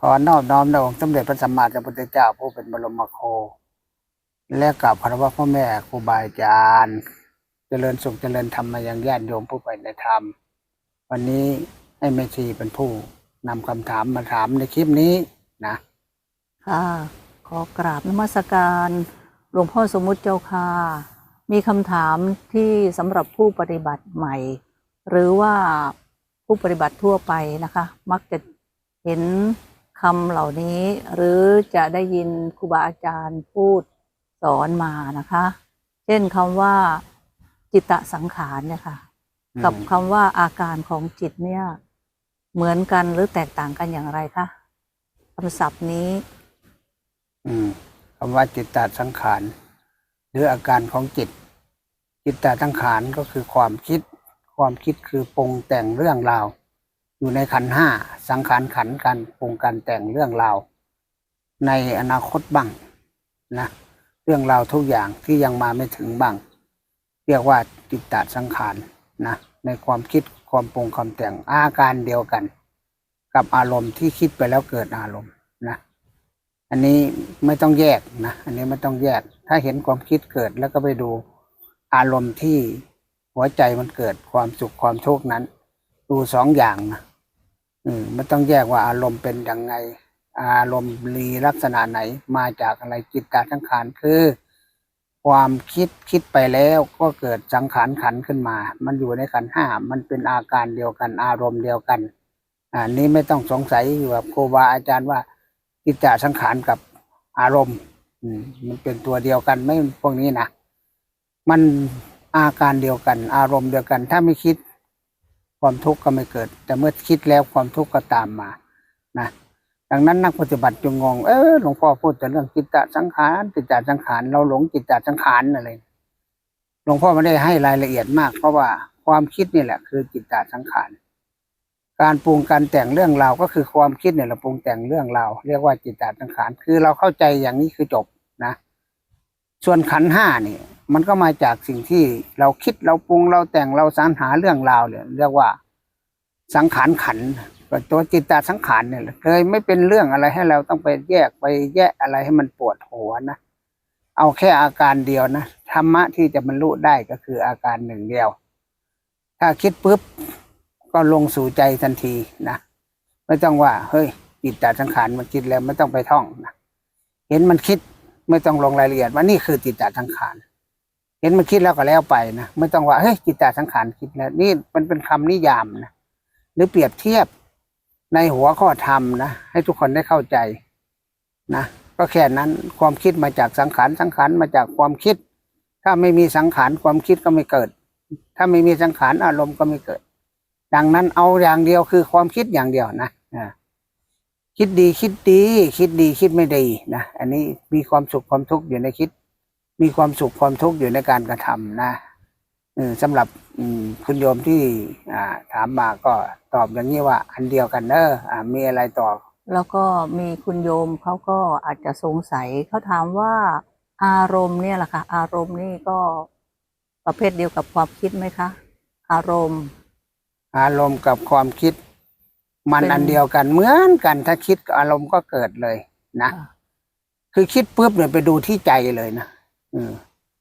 ขอนอบน้อมในองค์สมเด็จพระสัมมาสัมพุทธเจ้าผู้เป็นบรมโค และกราบพระว่าพ่อแม่ครูบาอาจารย์เจริญสุขเจริญธรรมมายังญาติโยมผู้ไปในธรรม วันนี้ให้แม่ชีเป็นผู้นำคำถามมาถามในคลิปนี้นะค่ะขอกราบนมัสการหลวงพ่อสมมุติเจ้าค่ะ มีคำถามที่สำหรับผู้ปฏิบัติใหม่ หรือว่าผู้ปฏิบัติทั่วไปนะคะ มักจะเห็น คำเหล่านี้หรือจะได้ยินครูบาอาจารย์พูดสอนมานะคะ เช่นคำว่าจิตตสังขารเนี่ยค่ะอืมกับคำว่าอาการของจิตเนี่ย เหมือนกันหรือแตกต่างกันอย่างไรคะคำศัพท์นี้ อืมคำว่าจิตตสังขารหรืออาการของจิต จิตตสังขารก็คือความคิด ความคิดคือปรุงแต่งเรื่องราว อยู่ในขันห้าสังขารขันการปรุงการแต่งเรื่องราวในอนาคตบ้างนะเรื่องราวทุกอย่างที่ยังมาไม่ถึงบ้าง เรียกว่าจิตตสังขารนะในความคิดความปรุงความแต่งอาการเดียวกัน กับอารมณ์ที่คิดไปแล้วเกิดอารมณ์นะอันนี้ไม่ต้องแยกนะอันนี้ไม่ต้องแยก ถ้าเห็นความคิดเกิดแล้วก็ไปดูอารมณ์ที่หัวใจมันเกิดความสุขความทุกข์นั้น ดูสองอย่างนะ มไม่ต้องแยกว่าอารมณ์เป็นยังไง อารมณ์มีลักษณะไหนมาจากอะไรจิตตาสังขารคือ ความคิดคิดไปแล้วก็เกิดสังขารขันขึ้นมา มันอยู่ในขันห้ามันเป็นอาการเดียวกันอารมณ์เดียวกันอ่านี้ไม่ต้องสงสัยอยู่กับครูบาอาจารย์ว่าจิตตสังขารกับอารมณ์อืมมันเป็นตัวเดียวกันไม่พวกนี้นะมันอาการเดียวกัน อารมณ์เดียวกัน ถ้าไม่คิด ความทุกข์ก็ไม่เกิด แต่เมื่อคิดแล้วความทุกข์ก็ตามมานะดังนั้นนักปฏิบัติจงงงเออหลวงพ่อพูดแต่เรื่องจิตตสังขารจิตตสังขารเราหลงจิตตสังขารอะไรหลวงพ่อไม่ได้ให้รายละเอียดมาก เพราะว่าความคิดนี่แหละ คือจิตตสังขารการปรุงการแต่งเรื่องราวก็คือความคิดเนี่ยเราปรุงแต่งเรื่องราวเรียกว่าจิตตสังขารคือเราเข้าใจอย่างนี้คือจบนะ ส่วนขันห้านี่ มันก็มาจากสิ่งที่เราคิดเราปรุงเราแต่งเราสรรหาเรื่องราวเนี่ยเรียกว่าสังขารขันตัวจิตตสังขารเนี่ยเลยไม่เป็นเรื่องอะไรให้เราต้องไปแยกไปแยกอะไรให้มันปวดหัวนะเอาแค่อาการเดียวนะธรรมะที่จะบรรลุได้ก็คืออาการหนึ่งเดียว ถ้าคิดปุ๊บก็ลงสู่ใจทันทีนะไม่ต้องว่าเฮ้ยจิตตสังขารมันคิดแล้วไม่ต้องไปท่องนะเห็นมันคิดไม่ต้องลงรายละเอียดว่านี่คือจิตตสังขาร ห็นมันคิดแล้วก็แล้วไปนะไม่ต้องว่าเฮ้ยจิตตสังขารคิดแล้วนี่มันเป็นคำนิยามนะหรือเปรียบเทียบในหัวข้อธรรมนะให้ทุกคนได้เข้าใจนะก็แค่นั้นความคิดมาจากสังขารสังขารมาจากความคิด ถ้าไม่มีสังขารความคิดก็ไม่เกิด ถ้าไม่มีสังขารอารมณ์ก็ไม่เกิด ดังนั้นเอาอย่างเดียวคือความคิดอย่างเดียวนะคิดดีคิดดี คิดดีคิดไม่ดีนะอันนี้มีความสุขความทุกข์อยู่ในคิด มีความสุขความทุกข์อยู่ในการกระทำนะเออสำหรับอืมคุณโยมที่อ่าถามมาก็ตอบอย่างนี้ว่า อันเดียวกันเนอะอ่ามีอะไรต่อ แล้วก็มีคุณโยมเขาก็อาจจะสงสัยเขาถามว่าอารมณ์เนี่ยแหละค่ะ อารมณ์นี่ก็ประเภทเดียวกับความคิดไหมคะ อารมณ์ อารมณ์กับความคิด มันเป็นอันเดียวกันเหมือนกันถ้าคิดกับอารมณ์ก็เกิดเลยนะค่ะคือคิดปุ๊บเนี่ยไปดูที่ใจเลยนะอืม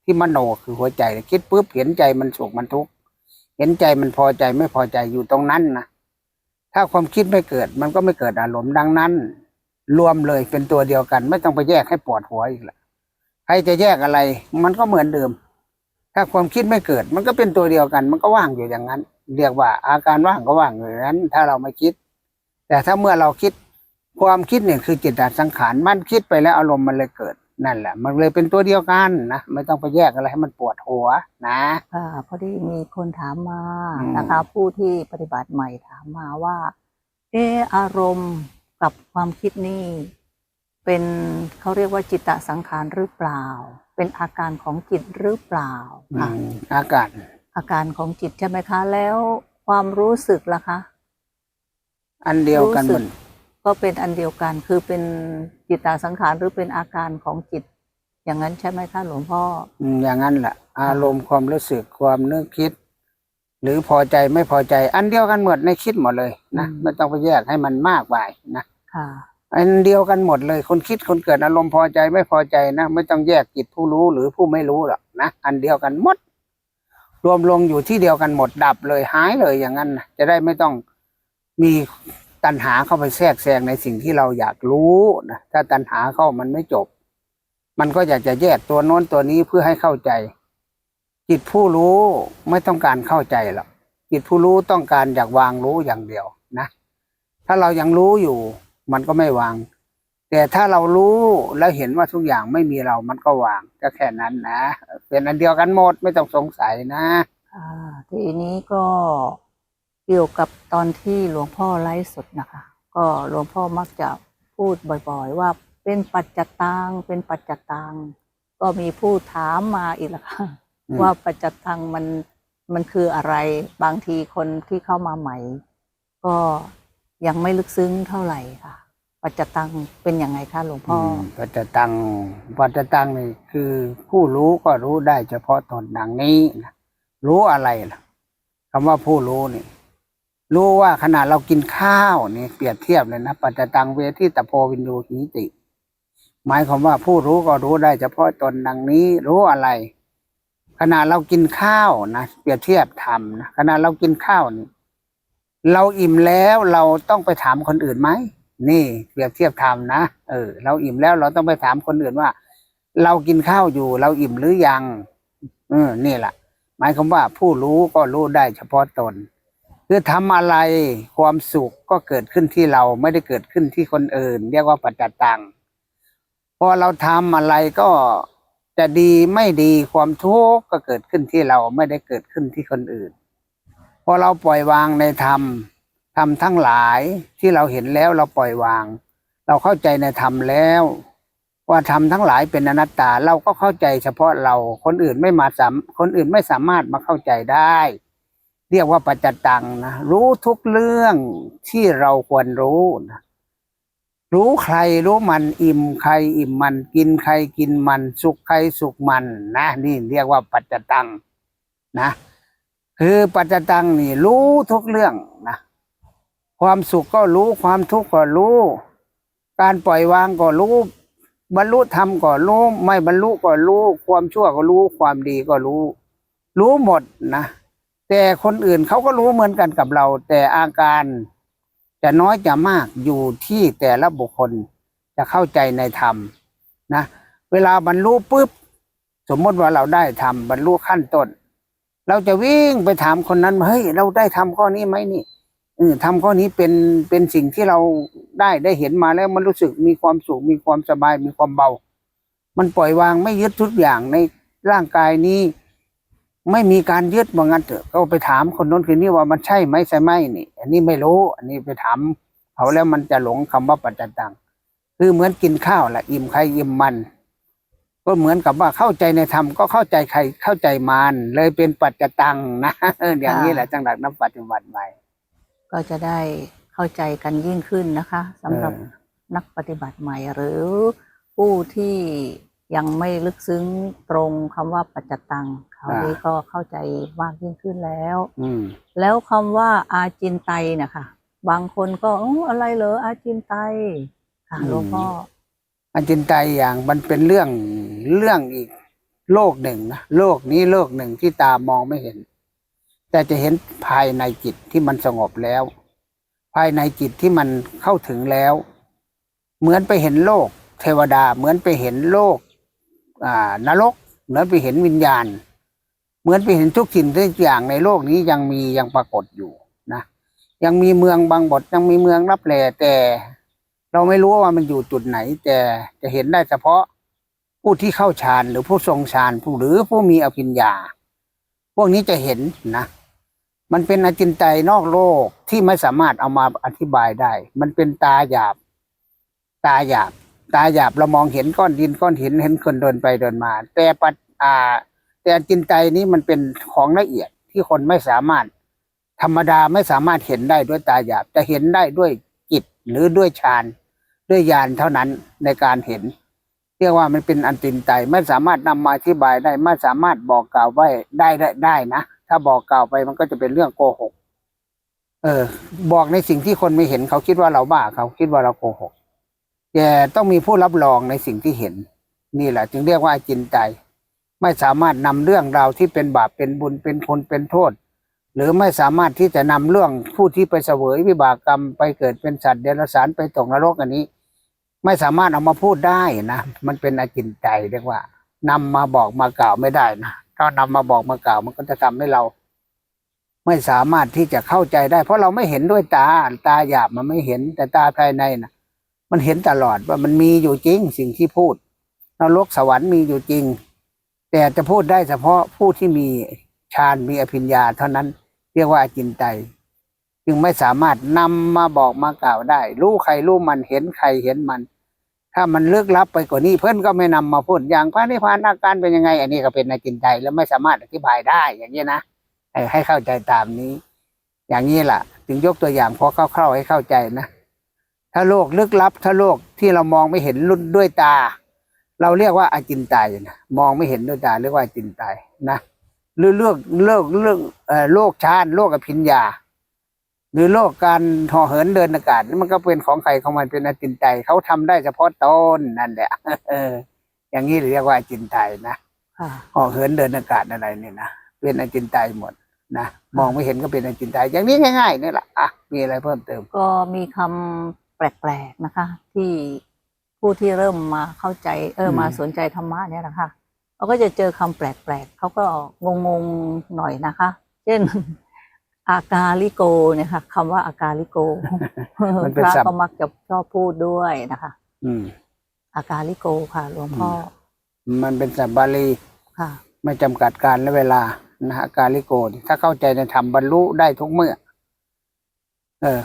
ที่มโนคือหัวใจคิดปุ๊บเห็นใจมันสุขมันทุกข์เห็นใจมันพอใจไม่พอใจอยู่ตรงนั้นนะถ้าความคิดไม่เกิดมันก็ไม่เกิดอารมณ์ดังนั้น รวมเลยเป็นตัวเดียวกัน ไม่ต้องไปแยกให้ปวดหัวอีกละใครจะแยกอะไร มันก็เหมือนเดิม ถ้าความคิดไม่เกิด มันก็เป็นตัวเดียวกัน มันก็ว่างอยู่อย่างนั้น เรียกว่า อาการว่างก็ว่างอยู่างนั้น ถ้าเราไม่คิด แต่ถ้าเมื่อเราคิดความคิดเนี่ยคือจิตตสังขารมันคิดไปแล้วอารมณ์มันเลยเกิด นั่นแหละ มันเลยเป็นตัวเดียวกันนะไม่ต้องไปแยกอะไรให้มันปวดหัวนะค่ะพอดีมีคนถามมาอืมนะคะ ผู้ที่ปฏิบัติใหม่ถามมาว่า เอออารมณ์กับความคิดนี่เป็นเขาเรียกว่าจิตตสังขารหรือเปล่า เป็นอาการของจิตหรือเปล่าอืค่ะมอากาศอาการของจิตใช่ไหมคะ แล้วความรู้สึกล่ะคะ อันเดียวกันหมดรู้สึ กก็เป็นอันเดียวกันคือเป็นจิตตสังขารหรือเป็นอาการของจิต อย่างนั้นใช่ไหมคะหลวงพ่ออืมอย่างนั้นแหละอารมณ์ความรู้สึกความนึกคิด หรือพอใจไม่พอใจ อันเดียวกันหมดในคิดหมดเลยนะอืมไม่ต้องไปแยกให้มันมากไปนะค่ะเออันเดียวกันหมดเลย คนคิดคนเกิดอารมณ์พอใจไม่พอใจนะไม่ต้องแยกจิตผู้รู้หรือผู้ไม่รู้หรอกนะอันเดียวกันหมด รวมลงอยู่ที่เดียวกันหมดดับเลยหายเลยอย่างนั้นนะจะได้ไม่ต้องมี ตัณหาเข้าไปแทรกแซงในสิ่งที่เราอยากรู้นะถ้าตัณหาเข้ามันไม่จบ มันก็อยากจะแยกตัวโน้นตัวนี้เพื่อให้เข้าใจ จิตผู้รู้ไม่ต้องการเข้าใจหรอกจิตผู้รู้ต้องการอยากวางรู้อย่างเดียวนะ ถ้าเรายังรู้อยู่ มันก็ไม่วาง แต่ถ้าเรารู้แล้วเห็นว่าทุกอย่างไม่มีเรามันก็วางก็แค่นั้นนะเป็นอันเดียวกันหมดไม่ต้องสงสัยนะ อ่าทีนี้ก็ เกี่ยวกับตอนที่หลวงพ่อไลฟ์สดนะคะ ก็หลวงพ่อมักจะพูดบ่อยๆ ว่าเป็นปัจจตังเป็นปัจจตังก็มีผู้ถามมาอีกแล้วค่ะอืมว่าปัจจตังมันมันคืออะไร บางทีคนที่เข้ามาใหม่ ก็ยังไม่ลึกซึ้งเท่าไหร่ค่ะ ปัจจตังเป็นยังไงคะหลวงพ่ออมปัจจตังปัจจตังนี่คือผู้รู้ก็รู้ได้เฉพาะตนดังนี้นะรู้อะไรล่ะคำว่าผู้รู้นี่ รู้ว่าขณะเรากินข้าวนี่เปรียบเทียบเลยนะปัจจตังเวทิตโพวินโยหิติ หมายความว่าผู้รู้ก็รู้ได้เฉพาะตนดังนี้รู้อะไร ขณะเรากินข้าวนะเปรียบเทียบธรรมนะขณะเรากินข้าวนี่เราอิ่มแล้วเราต้องไปถามคนอื่นไหมนี่ เปรียบเทียบธรรมนะเออ เราอิ่มแล้วเราต้องไปถามคนอื่นว่า เรากินข้าวอยู่ เราอิ่มหรือยังเออนี่แหละหมายความว่าผู้รู้ก็รู้ได้เฉพาะตน คือทำอะไรความสุขก็เกิดขึ้นที่เราไม่ได้เกิดขึ้นที่คนอื่น เรียกว่าปัจจตังพอเราทำอะไรก็จะดีไม่ดีความทุกข์ก็เกิดขึ้นที่เราไม่ได้เกิดขึ้นที่คนอื่น พอเราปล่อยวางในธรรมธรรมทั้งหลายที่เราเห็นแล้วเราปล่อยวาง เราเข้าใจในธรรมแล้ว ว่าธรรมทั้งหลายเป็นอนัตตาเราก็เข้าใจเฉพาะเราคนอื่นไม่มาสามคนอื่นไม่สามารถมาเข้าใจได้ เรียกว่าปัจจตังนะรู้ทุกเรื่องที่เราควรรู้นะรู้ใครรู้มันอิ่มใครอิ่มมัน กินใครกินมัน สุขใครสุขมันนะนี่เรียกว่าปัจจตังนะคือปัจจตังนี่ รู้ทุกเรื่องนะความสุขก็รู้ความทุกข์ก็รู้ การปล่อยวางก็รู้ บรรลุธรรมก็รู้ ไม่บรรลุก็รู้ ความชั่วก็รู้ ความดีก็รู้ รู้หมดนะ แต่คนอื่นเขาก็รู้เหมือนกันกับเรา แต่อาการจะน้อยจะมากอยู่ที่แต่ละบุคคลจะเข้าใจในธรรมนะ เวลาบรรลุปุ๊บสมมติว่าเราได้ทำบรรลุขั้นต้น เราจะวิ่งไปถามคนนั้นเฮ้ยเราได้ทำข้อนี้ไหมนี่เออทำข้อนี้เป็นเป็นสิ่งที่เราได้ได้เห็นมาแล้วมันรู้สึกมีความสุขมีความสบายมีความเบา มันปล่อยวางไม่ยึดทุกอย่างในร่างกายนี้ ไม่มีการยึดว่างั้นเถอะก็ไปถามคนโน้นคนนี้ว่ามันใช่ไหมใช่ไหมนี่ อันนี้ไม่รู้ อันนี้ไปถามเขาแล้วมันจะหลงคำว่าปัจจตังคือเหมือนกินข้าวแหละอิ่มใครอิ่มมัน ก็เหมือนกับว่าเข้าใจในธรรมก็เข้าใจใครเข้าใจมันเลยเป็นปัจจตังนะอย่างนี้แหละจังหลักนับปฏิบัติใหม่ก็จะได้เข้าใจกันยิ่งขึ้นนะคะสำหรับเออนักปฏิบัติใหม่หรือผู้ที่ ยังไม่ลึกซึ้งตรงคำว่าปัจจตังคราวนี้ก็เข้าใจมากยิ่งขึ้นแล้ว อืมแล้วคำว่าอาจินไตยนะคะบางคนก็อออะไรเหรออาจินไตยค่ะหลวงพ่ออันจินไตยอย่างมันเป็นเรื่องเรื่องอีกโลกหนึ่งนะโลกนี้โลกหนึ่งที่ตามองไม่เห็น แต่จะเห็นภายในจิตที่มันสงบแล้ว ภายในจิตที่มันเข้าถึงแล้ว เหมือนไปเห็นโลก เทวดาเหมือนไปเห็นโลกอ่า นรกเหมือนไปเห็นวิญญาณ เหมือนไปเห็นทุกสิ่งทุกอย่างในโลกนี้ยังมียังปรากฏอยู่นะยังมีเมืองบางบทยังมีเมืองรับแลแต่เราไม่รู้ว่ามันอยู่จุดไหน แต่จะเห็นได้เฉพาะผู้ที่เข้าฌานหรือผู้ทรงฌานผู้หรือผู้มีอภิญญา พวกนี้จะเห็นนะมันเป็นอจินไตยนอกโลกที่ไม่สามารถเอามาอธิบายได้ มันเป็นตาหยาบ ตาหยาบ ตาหยาบเรามองเห็นก้อนดินก้อนหินเห็นคนเดินไปเดินมา แต่ปัจอ่า แต่จินไตนี้มันเป็นของละเอียดที่คนไม่สามารถ ธรรมดาไม่สามารถเห็นได้ด้วยตาหยาบจะเห็นได้ด้วยจิตหรือด้วยฌานด้วยญาณเท่านั้นในการเห็น เรียกว่ามันเป็นอันตินไตไม่สามารถนำมาอธิบายได้ไม่สามารถบอกกล่าวไว้ได้ได้ได้นะถ้าบอกกล่าวไปมันก็จะเป็นเรื่องโกหก เออ บอกในสิ่งที่คนไม่เห็นเขาคิดว่าเราบ้าเขาคิดว่าเราโกหก แต่ต้องมีผู้รับรองในสิ่งที่เห็น นี่แหละ จึงเรียกว่าอจินไตยไม่สามารถนำเรื่องราวที่เป็นบาปเป็นบุญเป็นคนเป็นโทษ หรือไม่สามารถที่จะนำเรื่องผู้ที่ไปเสวยวิบากกรรมไปเกิดเป็นสัตว์เดรัจฉานไปตกนรกอันนี้ ไม่สามารถเอามาพูดได้นะมันเป็นอาจินไตยเรียกว่านำมาบอกมากล่าวไม่ได้นะถ้านำมาบอกมากล่าวมันก็จะทำให้เรา ไม่สามารถที่จะเข้าใจได้ เพราะเราไม่เห็นด้วยตาตาหยาบมันไม่เห็นแต่ตาภายในนะ มันเห็นตลอดว่ามันมีอยู่จริงสิ่งที่พูดนรกสวรรค์มีอยู่จริง แต่จะพูดได้เฉพาะผู้ที่มีฌานมีอภิญญา เท่านั้นเรียกว่าอจินไตจึงไม่สามารถนำมาบอกมากล่าวได้ รู้ใครรู้มันเห็นใครเห็นมัน ถ้ามันลึกลับไปกว่านี้เพื่อนก็ไม่นำมาพูดอย่างพระนิพพานอาการเป็นยังไง อันนี้ก็เป็นอาจินไตแล้วไม่สามารถอธิบายได้อย่างนี้นะให้เข้าใจตามนี้ อย่างนี้ล่ะถึงยกตัวอย่างพอคร่าวๆให้เข้าใจนะ ถ้าโลกลึกลับ ถ้าโลกที่เรามองไม่เห็นรุ่นด้วยตา เราเรียกว่าอาจินไตยนะมองไม่เห็นด้วยตาเรียกว่าอาจินไตยนะหรือเลือกเลิกเรื่องเอ่อโลกชาญโลกอภิญญา หรือโลกการห่อเหินเดินอากาศนี่มันก็เป็นของใครของมันเป็นอาจินไตยเขาทำได้เฉพาะตนนั่นแหละเอออย่างนี้เรียกว่าอาจินไตยนะค่ะห่อเหินเดินอากาศอะไรเนี่ยนะเป็นอาจินไตยหมดนะมองไม่เห็นก็เป็นอาจินไตยอย่างนี้ง่าย ๆนี่แหละอะมีอะไรเพิ่มเติม ก็มีคำ แปลกๆนะคะ ที่ผู้ที่เริ่มมาเข้าใจ เอออืมมาสนใจธรรมะเนี่ยนะคะเราก็จะเจอคำแปลกๆเขาก็งงๆหน่อยนะคะ เช่นอากาลิโกเนี่ยค่ะคำว่าอากาลิโกมันพเป็นระศัพท์ก็มักจะชอบพูดด้วยนะคะอืมอากาลิโกค่ะหลวงพ่อ มันเป็นสัพท์บาลีค่ะ ไม่จำกัดการและเวลานะฮะกาลิโกนี่ถ้าเข้าใจในธรรมบรรลุได้ทุกเมื่อ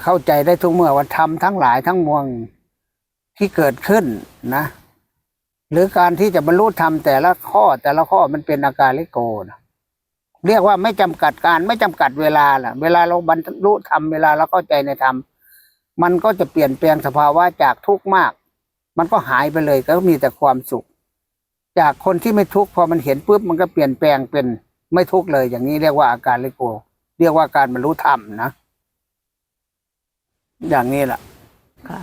เข้าใจได้ทุกเมื่อว่าธรรมทั้งหลายทั้งมวลที่เกิดขึ้นนะ หรือการที่จะบรรลุธรรมแต่ละข้อแต่ละข้อมันเป็นอาการลิโกนะเรียกว่าไม่จำกัดการไม่จำกัดเวลาล่ะ เวลาเราบรรลุธรรมเวลาเราเข้าใจในธรรมมันก็จะเปลี่ยนแปลงสภาวะจากทุกข์มาก มันก็หายไปเลยก็มีแต่ความสุข จากคนที่ไม่ทุกข์พอมันเห็นปุ๊บมันก็เปลี่ยนแปลงเป็นไม่ทุกข์เลย อย่างนี้เรียกว่าอาการลิโก เรียกว่าการบรรลุธรรมนะ อย่างนี้แหละค่ะ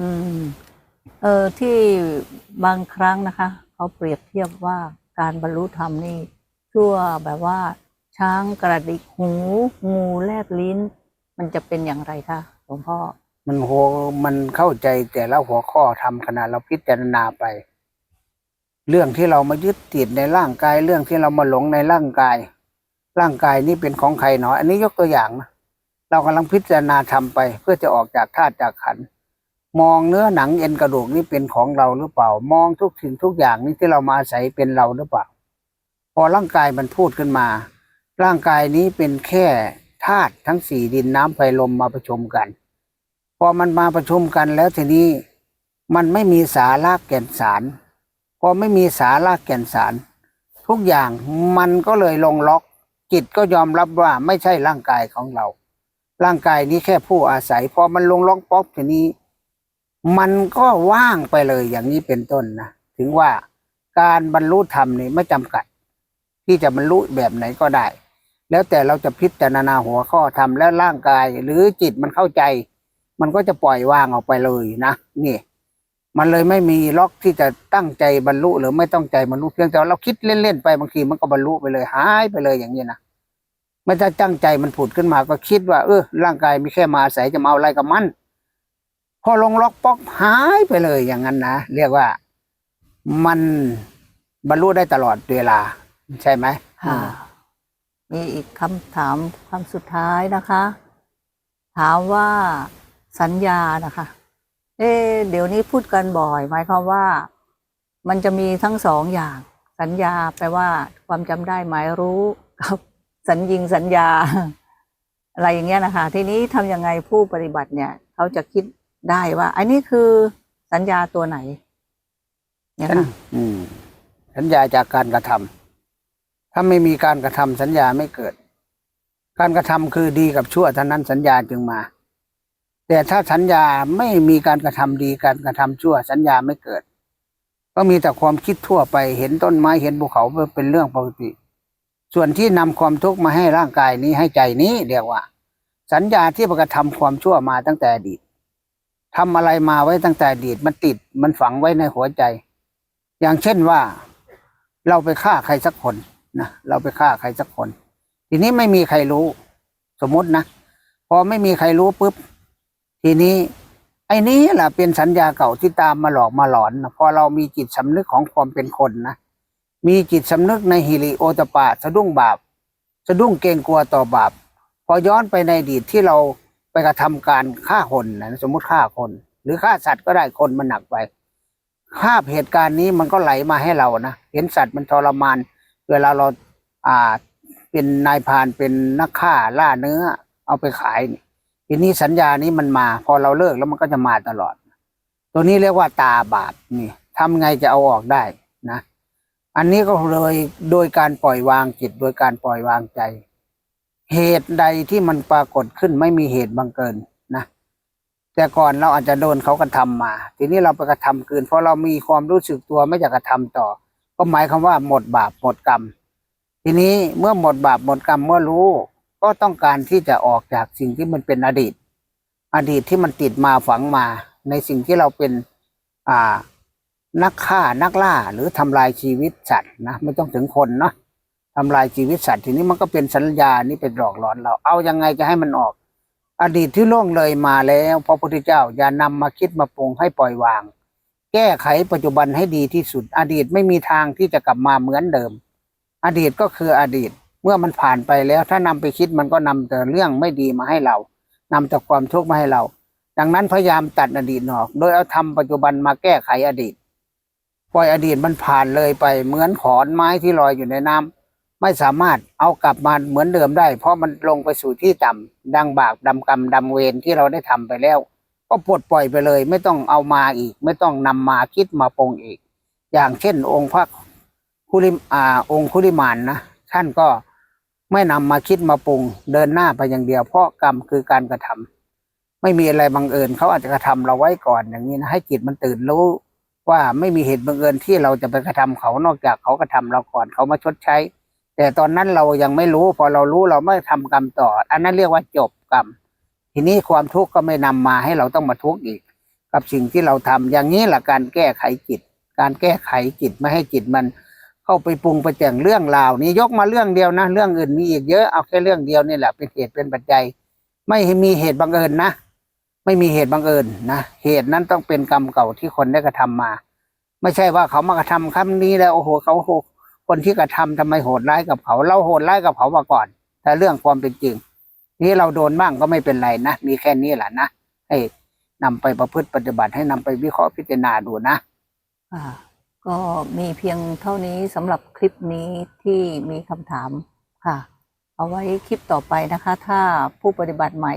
อืมเออที่บางครั้งนะคะ เขาเปรียบเทียบว่าการบรรลุธรรมนี่ชั่วแบบว่า ช้างกระดิกหู งูแลบลิ้น มันจะเป็นอย่างไรคะหลวงพ่อ มันหัวมันเข้าใจแต่ละหัวข้อทำขณะเราพิจารณาไป เรื่องที่เรามายึดติดในร่างกาย เรื่องที่เรามาหลงในร่างกาย ร่างกายนี้เป็นของใครหนออันนี้ยกตัวอย่างนะ เรากำลังพิจารณาทำไป เพื่อจะออกจากธาตุจากขัน มองเนื้อหนังเอ็นกระดูกนี่เป็นของเราหรือเปล่า มองทุกสิ่งทุกอย่างนี่ที่เรามาอาศัยเป็นเราหรือเปล่า พอร่างกายมันพูดขึ้นมา ร่างกายนี้เป็นแค่ธาตุทั้งสี่ดินน้ำไฟลมมาประชุมกัน พอมันมาประชุมกันแล้วทีนี้มันไม่มีสาระแก่นสาร พอไม่มีสาระแก่นสาร ทุกอย่างมันก็เลยลงล็อกจิตก็ยอมรับว่าไม่ใช่ร่างกายของเรา ร่างกายนี้แค่ผู้อาศัย พอมันลงล็อกป๊อกทีนี้ มันก็ว่างไปเลยอย่างนี้เป็นต้นนะถึงว่าการบรรลุธรรมนี่ไม่จำกัด ที่จะบรรลุแบบไหนก็ได้ แล้วแต่เราจะพิจารณาหัวข้อทำแล้วร่างกาย หรือจิตมันเข้าใจ มันก็จะปล่อยวางออกไปเลยนะนี่ มันเลยไม่มีล็อกที่จะตั้งใจบรรลุหรือไม่ต้องใจบรรลุเพียงแต่เราคิดเล่นๆไปบางทีมันก็บรรลุไปเลยหายไปเลยอย่างนี้นะ ไม่ถ้าตั้งใจมันผุดขึ้นมาก็คิดว่าเออร่างกายมีแค่มาอาศัยจะมาเอาอะไรกับมัน พอลงล็อกป๊อกหายไปเลยอย่างนั้นนะเรียกว่ามันบรรลุได้ตลอดเวลา ใช่ไหมค่ะมีอีกคำถามคำสุดท้ายนะคะ ถามว่าสัญญานะคะ เอ๊ะเดี๋ยวนี้พูดกันบ่อย หมายความว่า มันจะมีทั้งสองอย่าง สัญญาแปลว่า ความจำได้หมายรู้กับ สัญญิงสัญญา อะไรอย่างเงี้ยนะคะ ทีนี้ทำยังไงผู้ปฏิบัติเนี่ย เขาจะคิดได้ว่า อันนี้คือสัญญาตัวไหนเนี่ยค่ะอืมสัญญาจากการกระทำถ้าไม่มีการกระทำสัญญาไม่เกิด การกระทำคือดีกับชั่วเท่านั้นสัญญาจึงมา แต่ถ้าสัญญาไม่มีการกระทำดีการกระทำชั่ว สัญญาไม่เกิด ก็มีแต่ความคิดทั่วไปเห็นต้นไม้เห็นภูเขาเป็นเรื่องปกติ ส่วนที่นำความทุกข์มาให้ร่างกายนี้ให้ใจนี้เรียกว่า สัญญาที่ประกระทำความชั่วมาตั้งแต่อดีตทำอะไรมาไว้ตั้งแต่อดีตมันติดมันฝังไว้ในหัวใจ อย่างเช่นว่า เราไปฆ่าใครสักคนนะเราไปฆ่าใครสักคน ทีนี้ไม่มีใครรู้ สมมตินะพอไม่มีใครรู้ปุ๊บทีนี้ ไอ้นี้แหละเป็นสัญญาเก่าที่ตามมาหลอกมาหลอนนะพอเรามีจิตสำนึกของความเป็นคนนะ มีจิตสำนึกในฮิริโอตปะสะดุ้งบาป สะดุ้งเกรงกลัวต่อบาป พอย้อนไปในอดีตที่เราไปกระทำการฆ่าคนนะสมมุติฆ่าคน หรือฆ่าสัตว์ก็ได้คนมันหนักไปภาพเหตุการณ์นี้มันก็ไหลมาให้เรานะเห็นสัตว์มันทรมาน เวลาเราอ่าเป็นนายพานเป็นนักฆ่าล่าเนื้อ เอาไปขายนี่ทีนี้สัญญานี้มันมา พอเราเลิกแล้วมันก็จะมาตลอด ตัวนี้เรียกว่าตาบาปนี่ทำไงจะเอาออกได้นะ อันนี้ก็เลยโดยการปล่อยวางจิตโดยการปล่อยวางใจ เหตุใดที่มันปรากฏขึ้นไม่มีเหตุบังเกินนะแต่ก่อนเราอาจจะโดนเขากระทำมา ทีนี้เราไปกระทำคืน เพราะเรามีความรู้สึกตัวไม่อยากกระทำต่อ ก็หมายความว่าหมดบาปหมดกรรม ทีนี้เมื่อหมดบาปหมดกรรมเมื่อรู้ ก็ต้องการที่จะออกจากสิ่งที่มันเป็นอดีต อดีตที่มันติดมาฝังมาในสิ่งที่เราเป็นอ่า นักฆ่านักล่าหรือทำลายชีวิตสัตว์นะไม่ต้องถึงคนเนาะทำลายชีวิตสัตว์ทีนี้มันก็เป็นสัญญานี่เป็นหลอกหลอนเรา เอายังไงจะให้มันออก อดีตที่ล่วงเลยมาแล้วพระพุทธเจ้าอย่านำมาคิดมาปรุงให้ปล่อยวาง แก้ไขปัจจุบันให้ดีที่สุด อดีตไม่มีทางที่จะกลับมาเหมือนเดิม อดีตก็คืออดีตเมื่อมันผ่านไปแล้วถ้านำไปคิดมันก็นำแต่เรื่องไม่ดีมาให้เรานำแต่ความทุกข์มาให้เรา ดังนั้นพยายามตัดอดีตออก โดยเอาทำปัจจุบันมาแก้ไขอดีต ปล่อยอดีตมันผ่านเลยไป เหมือนขอนไม้ที่ลอยอยู่ในน้ำไม่สามารถเอากลับมาเหมือนเดิมได้ เพราะมันลงไปสู่ที่ต่ำดังบาปดำกรรมดำเวรที่เราได้ทำไปแล้ว ก็ปลดปล่อยไปเลย ไม่ต้องเอามาอีก ไม่ต้องนำมาคิดมาปรงอีก อย่างเช่น องค์พระคุริมอ่าองค์คุริมานนะท่านก็ไม่นำมาคิดมาปรุงเดินหน้าไปอย่างเดียว เพราะกรรมคือการกระทำไม่มีอะไรบังเอิญเขาอาจจะกระทำเราไว้ก่อนอย่างนี้นะให้จิตมันตื่นรู้ ว่าไม่มีเหตุบังเอิญที่เราจะไปกระทำเขานอกจากเขากระทำเราก่อนเขามาชดใช้ แต่ตอนนั้นเรายังไม่รู้ พอเรารู้เราไม่ทำกรรมต่อ อันนั้นเรียกว่าจบกรรม ทีนี้ความทุกข์ก็ไม่นำมาให้เราต้องมาทุกข์อีก กับสิ่งที่เราทำอย่างนี้แหละการแก้ไขจิต การแก้ไขจิตไม่ให้จิตมัน เข้าไปปรุงไปแต่งเรื่องราวนี้ยกมาเรื่องเดียวนะ เรื่องอื่นมีอีกเยอะเอาแค่เรื่องเดียวนี่แหละเป็นเหตุเป็นปัจจัย ไม่มีเหตุบังเอิญนะ ไม่มีเหตุบังเอิญนะเหตุนั้นต้องเป็นกรรมเก่าที่คนได้กระทำมา ไม่ใช่ว่าเขามากระทำคำนี้แล้วโอ้โหเขาโหคนที่กระทำทำไมโหดร้ายกับเขา เราโหดร้ายกับเขามาก่อน แต่เรื่องความเป็นจริง นี่เราโดนบ้างก็ไม่เป็นไรนะมีแค่นี้แหละนะให้นำไปประพฤติปฏิบัติให้นำไปวิเคราะห์พิจารณาดูนะค่ะก็มีเพียงเท่านี้สำหรับคลิปนี้ที่มีคำถามค่ะ เอาไว้คลิปต่อไปนะคะ ถ้าผู้ปฏิบัติใหม่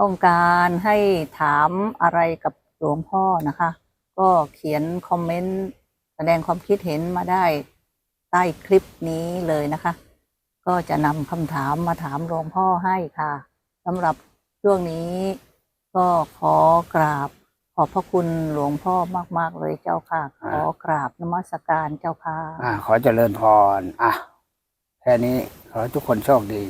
ต้องการให้ถามอะไรกับหลวงพ่อนะคะ ก็เขียนคอมเมนต์แสดงความคิดเห็นมาได้ใต้คลิปนี้เลยนะคะ ก็จะนำคำถามมาถามหลวงพ่อให้ค่ะสำหรับช่วงนี้ก็ขอกราบขอบพระคุณหลวงพ่อมาก ๆ เลยเจ้าค่ะ ขอกราบนมัสการเจ้าค่ะอ่าขอเจริญพรอะแค่นี้ขอให้ทุกคนโชคดี